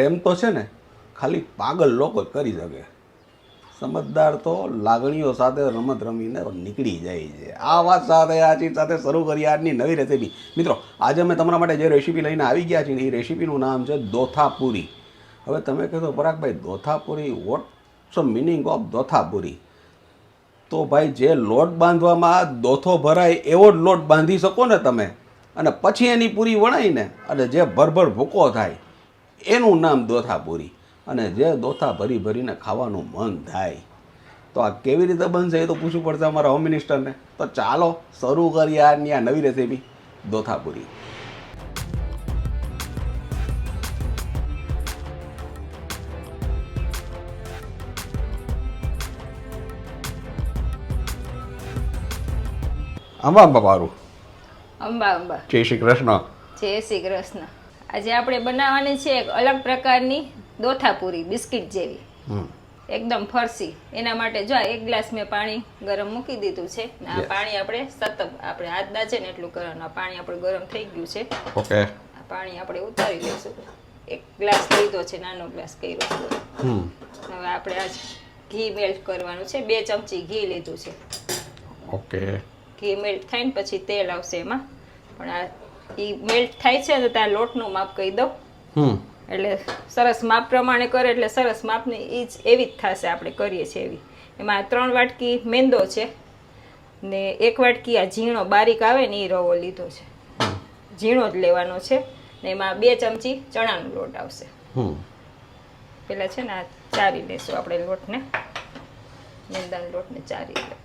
એમ તો છે ને, ખાલી પાગલ લોકો જ કરી શકે. સમજદાર તો લાગણીઓ સાથે રમત રમીને નીકળી જાય છે. આ વાત સાથે, આ ચીજ સાથે શરૂ કરી આજની નવી રેસીપી મિત્રો, આજે અમે તમારા માટે જે રેસીપી લઈને આવી ગયા છીએ એ રેસીપીનું નામ છે દોથાપુરી. હવે તમે કહેશો, Paragbhai, dothapuri what's meaning of dothapuri? તો ભાઈ, જે લોટ બાંધવામાં દોથો ભરાય, એવો જ લોટ બાંધી શકો ને તમે. અને પછી એની પૂરી વણાઈને, અને જે ભરભર ભૂકો થાય એનું નામ દોથાપુરી. અને જે દોથા ભરી ભરીને ખાવાનું મન થાય તો આ કેવી રીતે બનશે એ તો પૂછવું પડશે અમારા હોમ મિનિસ્ટરને તો ચાલો શરૂ કરીએ આની આ નવી રેસીપી દોથાપુરી. આંબા બાપારું અંબા અંબા જય શ્રી કૃષ્ણ. જય શ્રી કૃષ્ણ. આજે આપણે બનાવવાની છે એક અલગ પ્રકારની દોથાપુરી બિસ્કિટ જેવી. એકદમ ફરસી. એના માટે જો એક ગ્લાસ મેં પાણી ગરમ મૂકી દીધું છે. આ પાણી આપણે સતત આપણે હાથ દાજે ને એટલું કરવાનું. આ પાણી આપણું ગરમ થઈ ગયું છે. ઓકે. આ પાણી આપણે ઉતારી લઈશું. એક ગ્લાસ લીધો છે નાનો ગ્લાસ કર્યો છે. હમ. હવે આપણે આજ ઘી મેલ્ટ કરવાનું છે. બે ચમચી ઘી લીધું છે. ઓકે. ઘી મેલ્ટ થાય ને પછી તેલ આવશે એમાં. પણ આ એ મેલ્ટ થાય છે તો ત્યાં લોટનું માપ કહી હમ. એટલે સરસ માપ પ્રમાણે કરે એટલે સરસ માપની એ જ એવી જ થશે આપણે કરીએ છીએ એવી. એમાં ત્રણ વાટકી મેંદો છે ને એક વાટકી આ ઝીણો બારીક આવે ને એ રવો લીધો છે. ઝીણો જ લેવાનો છે ને એમાં બે ચમચી ચણાનો લોટ આવશે. હમ. પેલા છે ને આ ચારી લેશું આપણે લોટને મેંદાના લોટને ચારી. લે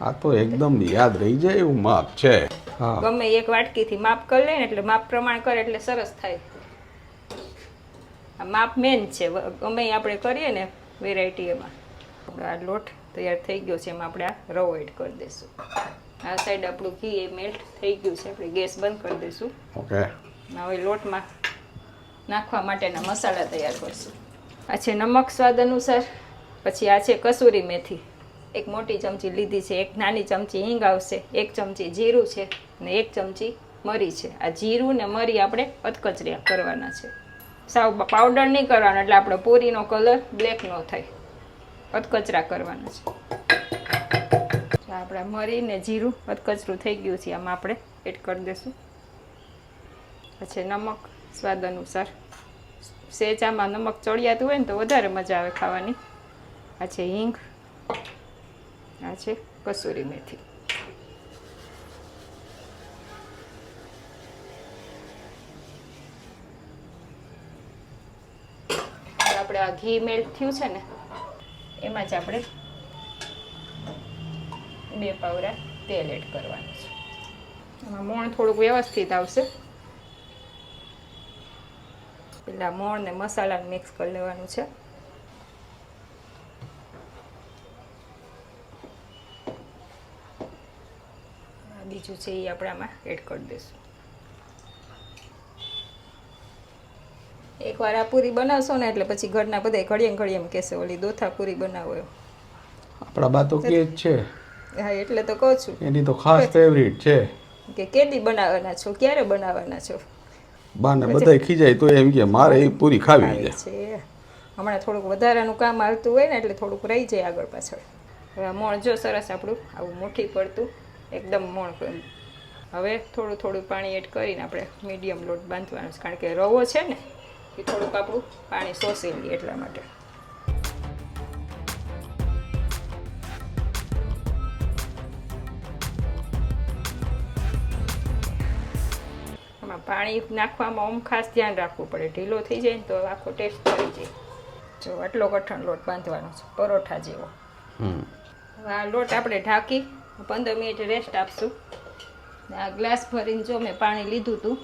આ તો એકદમ યાદ રહી જાય એવું માપ છે. ગમે એક વાટકીથી માપ કરી લે એટલે માપ પ્રમાણ કરે એટલે સરસ થાય. આ માપ મેન છે. ગમે આપણે કરીએ ને વેરાયટી એમાં. આ લોટ તૈયાર થઈ ગયો છે એમાં આપણે આ રવો એડ કરી દઈશું. આ સાઈડ આપણું ઘી એ મેલ્ટ થઈ ગયું છે આપણે ગેસ બંધ કરી દઈશું. ઓકે. હવે લોટમાં નાખવા માટેના મસાલા તૈયાર કરશું. આ છે નમક સ્વાદ અનુસાર પછી આ છે કસૂરી મેથી. એક મોટી ચમચી લીધી છે, એક નાની ચમચી હિંગ આવશે, એક ચમચી જીરું છે ને એક ચમચી મરી છે. આ જીરું ને મરી આપણે અધકચર્યા કરવાના છે. સાવ પાવડર નહીં કરવાનો એટલે આપણો પૂરીનો કલર બ્લેક ન થાય. અધકચરા કરવાના છે. આપણે મરી ને જીરું અધકચરું થઈ ગયું છે, આમાં આપણે એડ કરી દઈશું. પછી નમક સ્વાદ અનુસાર. સેચામાં નમક ચડિયાતું હોય ને તો વધારે મજા આવે ખાવાની. આ હિંગ. આ છે કસૂરી મેથી. આપણે આ ઘી મેલ્ટ થયું છે ને, એમાં જ આપણે બે પાવરા તેલ એડ કરવાનું છે. એમાં મોણ થોડુંક વ્યવસ્થિત આવશે. પેલા મોણ ને મસાલા મિક્સ કરી લેવાનું છે આ બીજું છે એ આપણે આમાં એડ કરી દઈશું. એકવાર આ પૂરી બનાવશો ને એટલે પછી ઘરના બધા ઘડીએ ઘડીએ એમ કહેશે ઓલી દોથા પૂરી બનાવો એમ. આપણા બા તો કે છે. હા એટલે તો કહું છું. એની તો ખાસ ફેવરિટ છે. કે કેદી બનાવવાના છો? ક્યારે બનાવવાના છો? બાને બધાય ખીજાય તો એમ કે મારે એ પૂરી ખાવી છે. છે. હમણાં થોડુંક વધારાનું કામ આવતું હોય ને એટલે થોડુંક રહી જાય આગળ પાછળ. હવે મોણ જો સરસ આપણું આવું મોટી પડતું. એકદમ મોણ હવે થોડું થોડું પાણી એડ કરીને આપણે મીડિયમ લોટ બાંધવાનો છે. કારણ કે રવો છે ને એ થોડુંક આપણું પાણી શોષી લઈએ એટલા માટે. પાણી નાખવામાં આમ ખાસ ધ્યાન રાખવું પડે. ઢીલો થઈ જાય ને તો આખો ટેસ્ટ થઈ જાય. જો આટલો કઠણ લોટ બાંધવાનો છે પરોઠા જેવો. હા આ લોટ આપણે ઢાંકી પંદર મિનિટ રેસ્ટ આપશું. આ ગ્લાસ ભરીને જો મેં પાણી લીધું હતું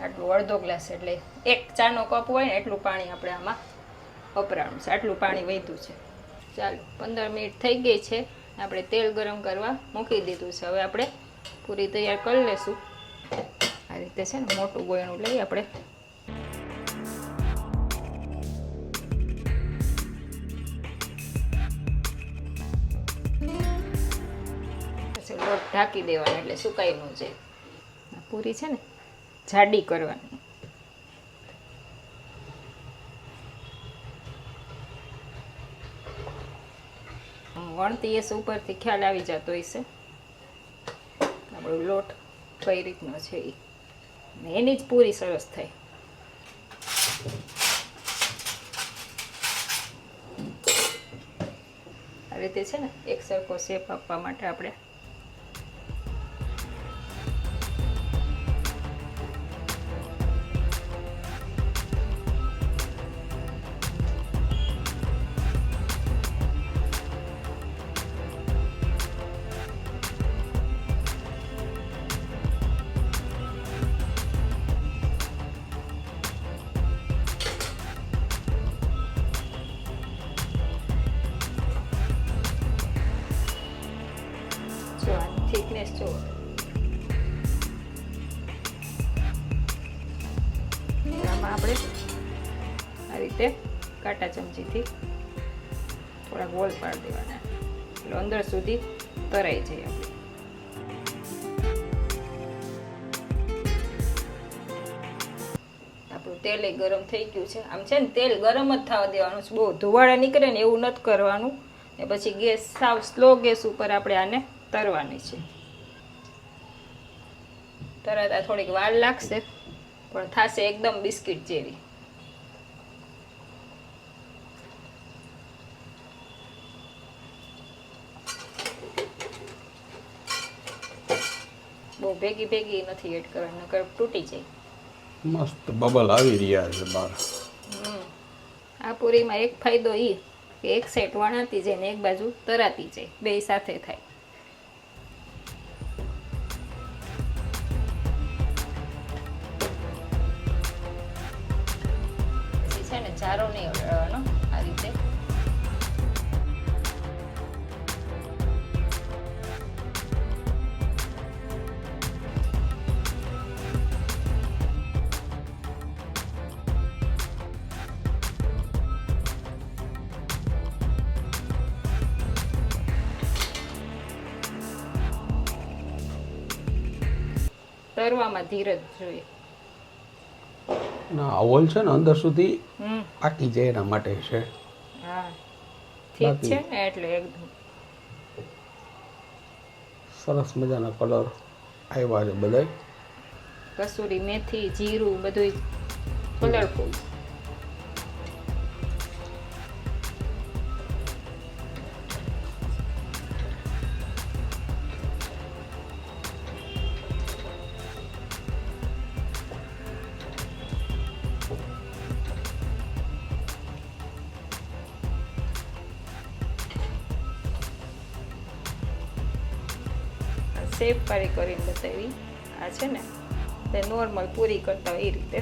આટલું અડધો ગ્લાસ એટલે એક ચાનો કપ હોય ને એટલું પાણી આપણે આમાં વપરાણું છે. આટલું પાણી વધ્યું છે. ચાલો, પંદર મિનિટ થઈ ગઈ છે. આપણે તેલ ગરમ કરવા મૂકી દીધું છે. હવે આપણે પૂરી તૈયાર કરી લેશું. આ રીતે છે ને મોટું ગોયણું લઈ આપણે. ઢાંકી દેવાનું એટલે સુકાઈ છે પૂરી છે ને, જાડી કરવાની. વણતી એસ ઉપરથી ખ્યાલ આવી જતો હશે. આપણો લોટ કઈ રીતનો છે એ એની જ પૂરી સરસ થાય. આ રીતે છે ને, એક સરખો શેપ આપવા માટે આપણે આ રીતે કાંટા ચમચીથી થોડા ગોળ પાડી દેવાના. એટલે અંદર સુધી તરાઈ જાય આપણે. આપણું તેલ ગરમ થઈ ગયું છે. આમ છે ને, તેલ ગરમ જ થવા દેવાનું છે. બહુ ધુવાળા નીકળે ને એવું નથી કરવાનું. ને પછી ગેસ, સાવ સ્લો ગેસ ઉપર આપણે આને તરવાની છે. તરતા થોડીક વાર લાગશે, પણ થશે એકદમ બિસ્કિટ જેવી. બહુ ભેગી ભેગી નથી એડ કરવાની નકર તૂટી જાય. મસ્ત બબલ આવી રહ્યા છે બહાર આ પૂરીમાં એક ફાયદો એ કે એક સાઈડ વણાતી જાય ને એક બાજુ તરાતી જાય બે સાથે થાય. છે ને જારો નહીં તરવામાં ધીરજ જોઈએ. ના ઓલ છે ને અંદર સુધી પાકી જાય એના માટે છે. હા ઠીક છે ને એટલે એકદમ. સરસ મજાના કલર આવ્યા છે બધા કસૂરી મેથી જીરું બધું કલરફુલ શેપ કરી કરીને બતાવી. આ છે ને, તે નોર્મલ પૂરી કરતા હોય એ રીતે.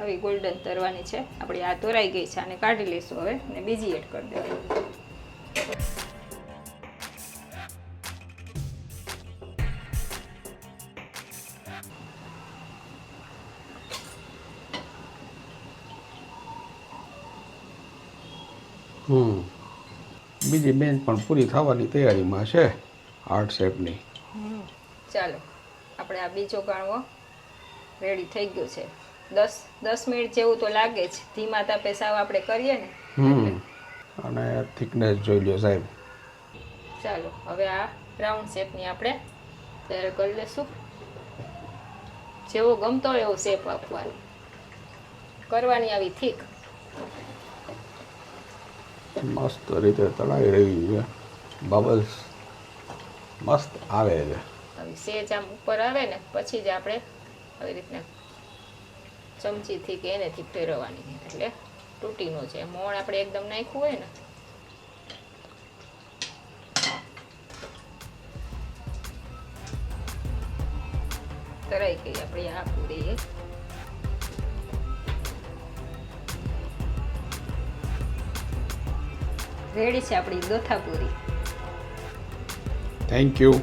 આવી ગોલ્ડન તરવાની છે. આપણી આ તોરાઈ ગઈ છે, આને કાઢી લઈશું હવે ને બીજી એડ કરી દેવાની. બીજી બેન પણ પૂરી થવાની તૈયારીમાં છે હાર્ટ શેપની ચાલો આપણે આ બીજો ગાણવો રેડી થઈ ગયો છે. દસ દસ મિનિટ જેવું તો લાગે જ. ધીમા તાપે સાવ આપણે કરીએ ને? હમ અને થિકનેસ જોઈ લ્યો સાહેબ. ચાલો હવે આ રાઉન્ડ શેપની આપણે તૈયાર કરી લઈશું. જેવો ગમતો હોય એવો શેપ આપવાનો. કરવાની આવી થીક મસ્ત રીતે તળાઈ રહી છે. બબલ્સ મસ્ત આવે છે. સેજ આમ ઉપર આવે ને, પછી જ આપણે આવી રીતના ચમચીથી કે એનેથી ફેરવવાની એટલે તૂટીનું છે. મોણ આપણે એકદમ નાખ્યું હોય ને. તરાઈ ગઈ આપણી આ પૂરી. રેડી છે આપણી dothapuri. Thank you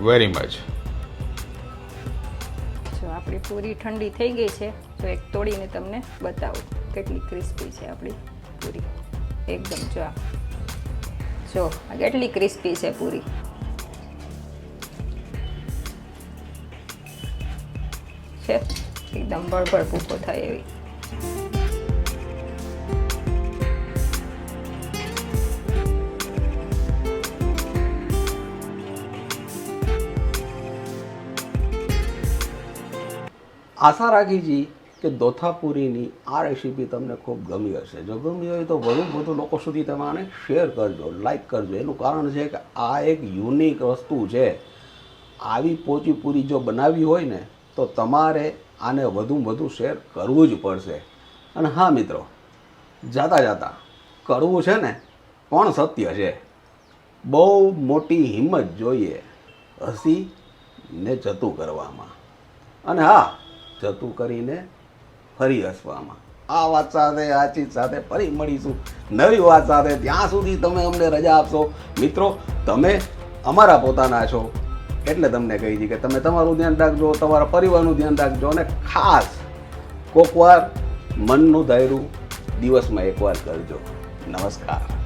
very much જો આપણી પૂરી ઠંડી થઈ ગઈ છે તો એક તોડીને તમને બતાવું કેટલી ક્રિસ્પી છે આપણી પૂરી. એકદમ જો આ. જો આ કેટલી ક્રિસ્પી છે પૂરી. છે? એકદમ બળબળ ભૂકો થાય એવી. આશા રાખી છીએ કે દોથાપુરીની આ રેસીપી તમને ખૂબ ગમી હશે. જો ગમી હોય તો વધુ વધુ લોકો સુધી તમે આને શેર કરજો લાઈક કરજો. એનું કારણ છે કે આ એક યુનિક વસ્તુ છે. આવી પોચી પૂરી જો બનાવવી હોય ને, તો તમારે આને વધુ વધુ શેર કરવું જ પડશે. અને હા મિત્રો, જાતા જાતા કરવું છે ને પણ સત્ય છે. બહુ મોટી હિંમત જોઈએ હસી ને જતું કરવામાં. અને હા જતું કરીને ફરી હસવામાં. આ વાત સાથે, આ ચીજ સાથે ફરી મળીશું. નવી વાત સાથે. ત્યાં સુધી તમે અમને રજા આપશો. મિત્રો, તમે અમારા પોતાના છો. એટલે તમને કહી છે કે તમે તમારું ધ્યાન રાખજો, તમારા પરિવારનું ધ્યાન રાખજો અને ખાસ કોકવાર મનનું ધાર્યું દિવસમાં એકવાર કરજો. નમસ્કાર.